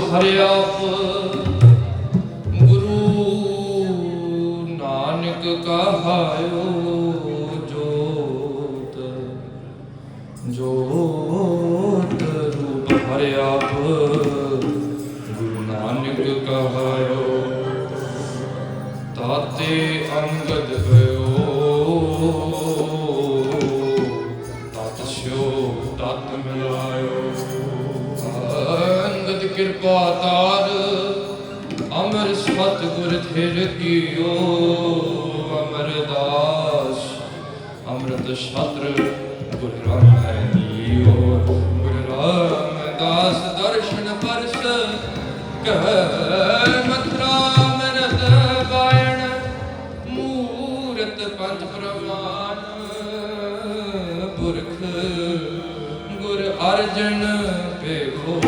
ਜੋਤ ਰੂਪ ਹਰਿ ਆਪ ਗੁਰੂ ਨਾਨਕ ਕਹਾਇਓ ਜੋਤ। ਜੋਤ ਰੂਪ ਹਰਿ ਆਪ ਗੁਰੂ ਨਾਨਕ ਕਹਾਇਓ। ਤਾਤੇ ਅੰਗਦ ਹੋਇਓ, ਤਤ ਸਿਓ, ਤਤ ਮਿਲਾਇਓ। ਕਿਰਪਾ ਤਾਰ, ਅਮਰ ਸਤ ਗੁਰ ਥਿਰ ਕੀਓ ਅਮਰਦਾਸ ਅੰਮ੍ਰਿਤ ਛਤਰ ਗੁਰ ਰਾਮੈਨੀਓ ਗੁਰ ਰਾਮਦਾਸ ਦਰਸ਼ਨ ਪਰਸ, ਕਹਿ ਮਤਰਾ ਮਨਤ ਬਾਇਣ ਮੂਰਤ ਪੰਜ ਪ੍ਰਮਾਨ, ਪੁਰਖ ਗੁਰ Arjan ਪੇਖੋ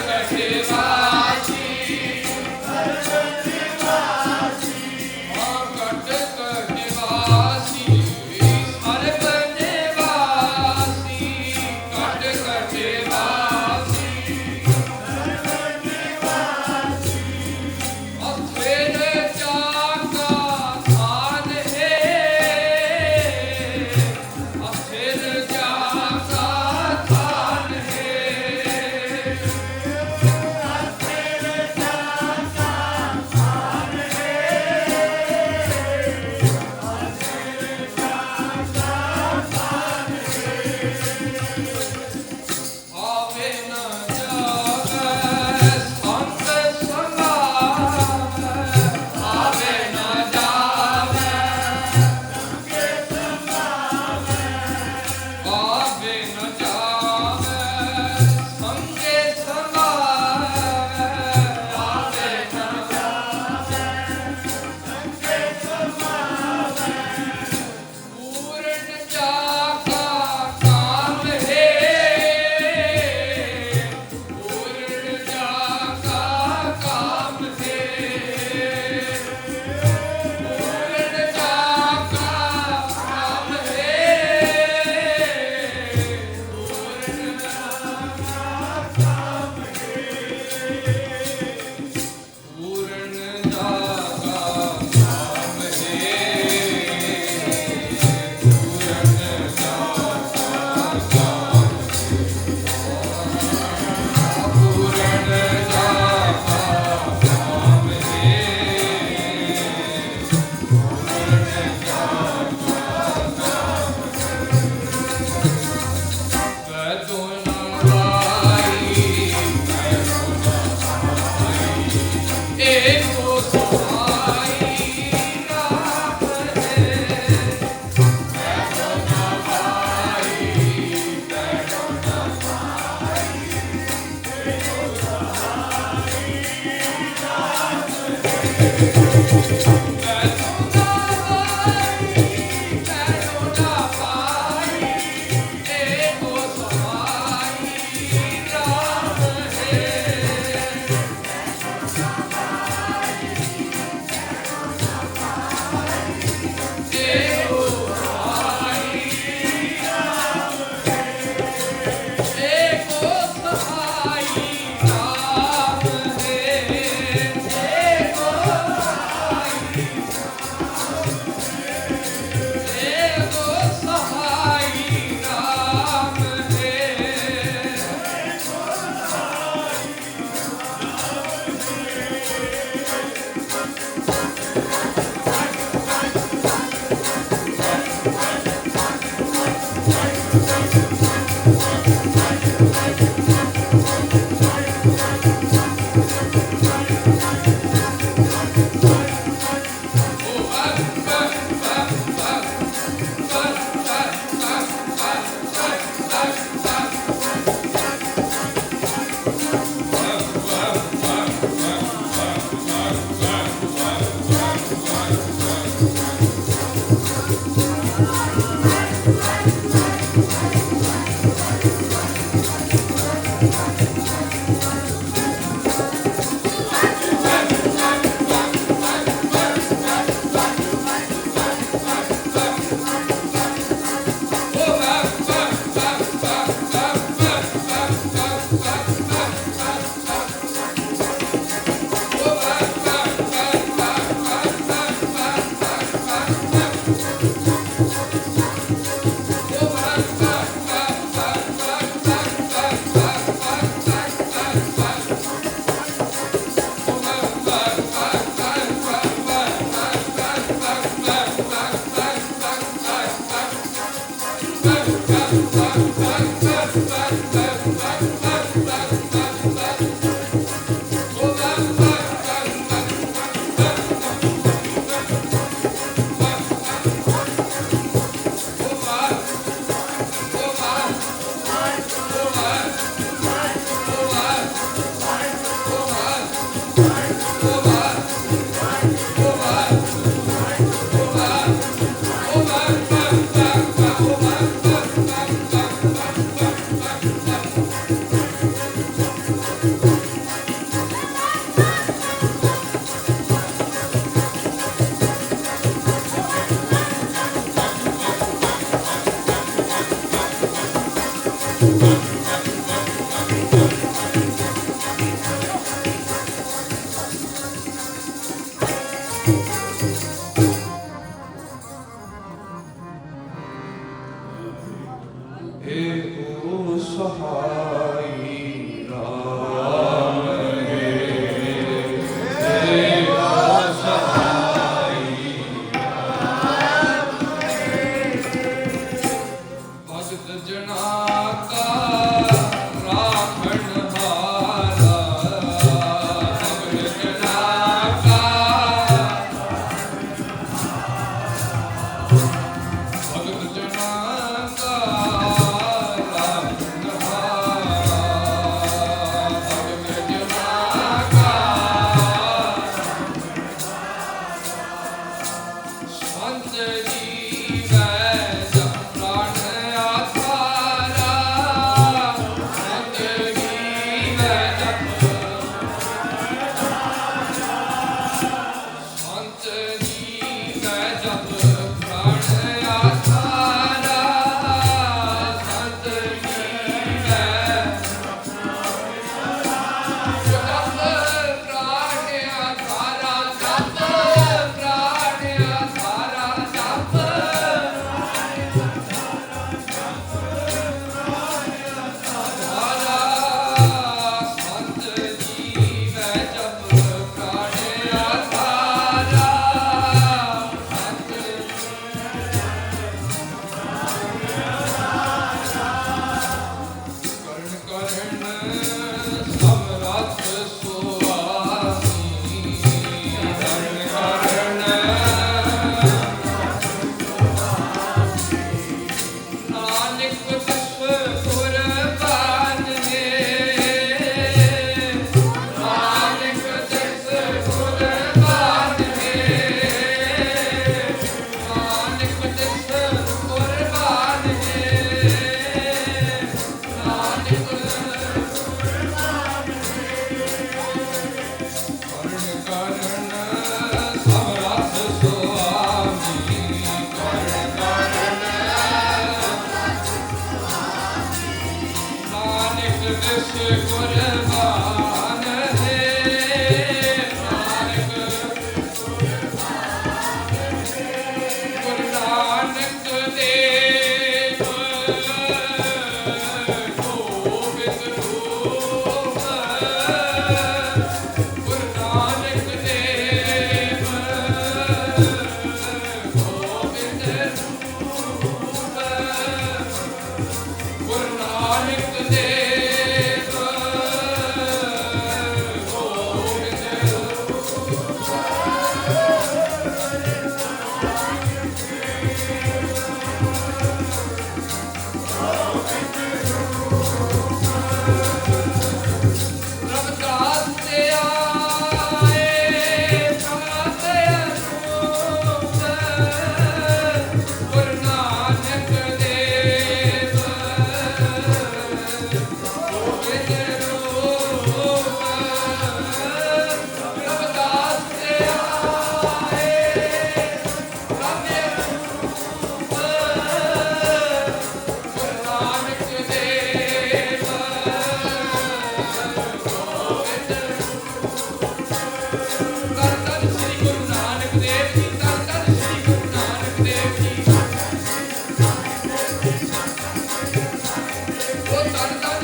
Christmas is high.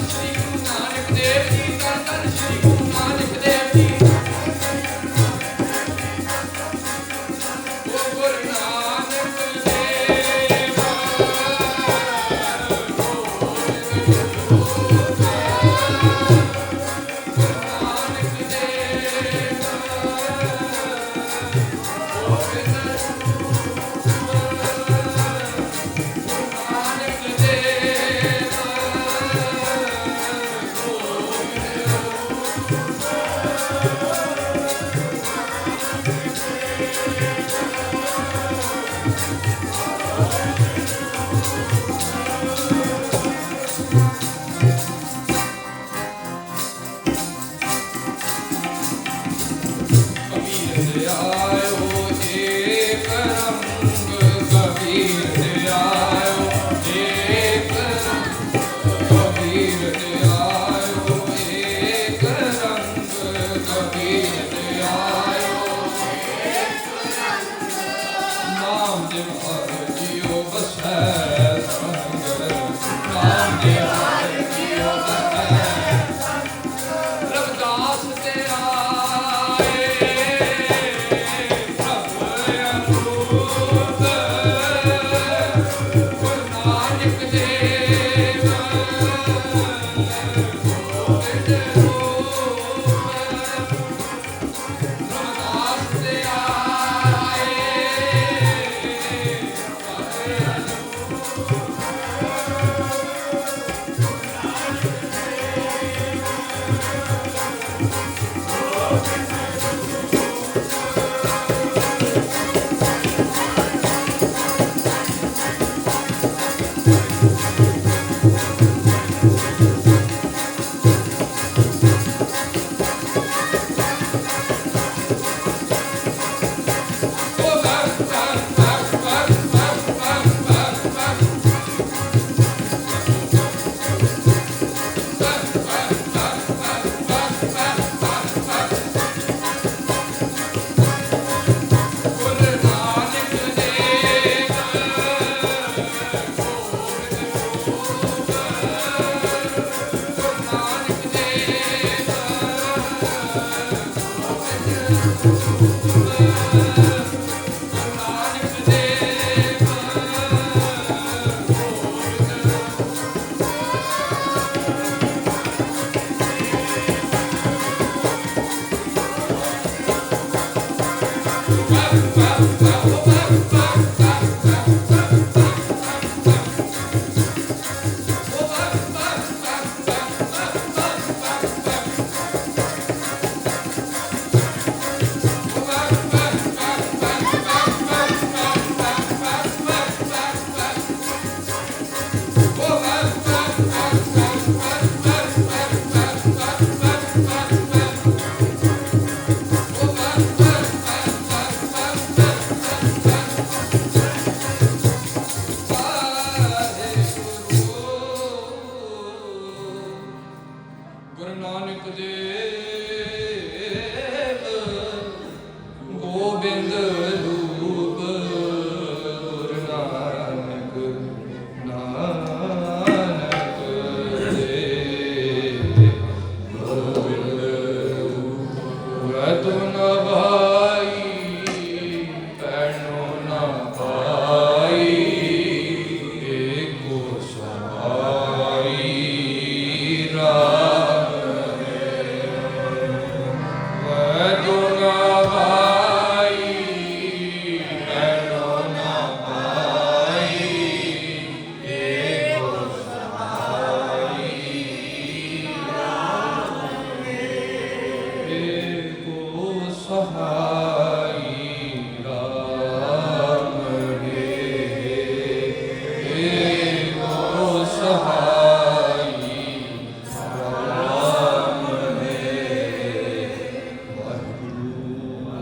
Sri Guru Nanak Dev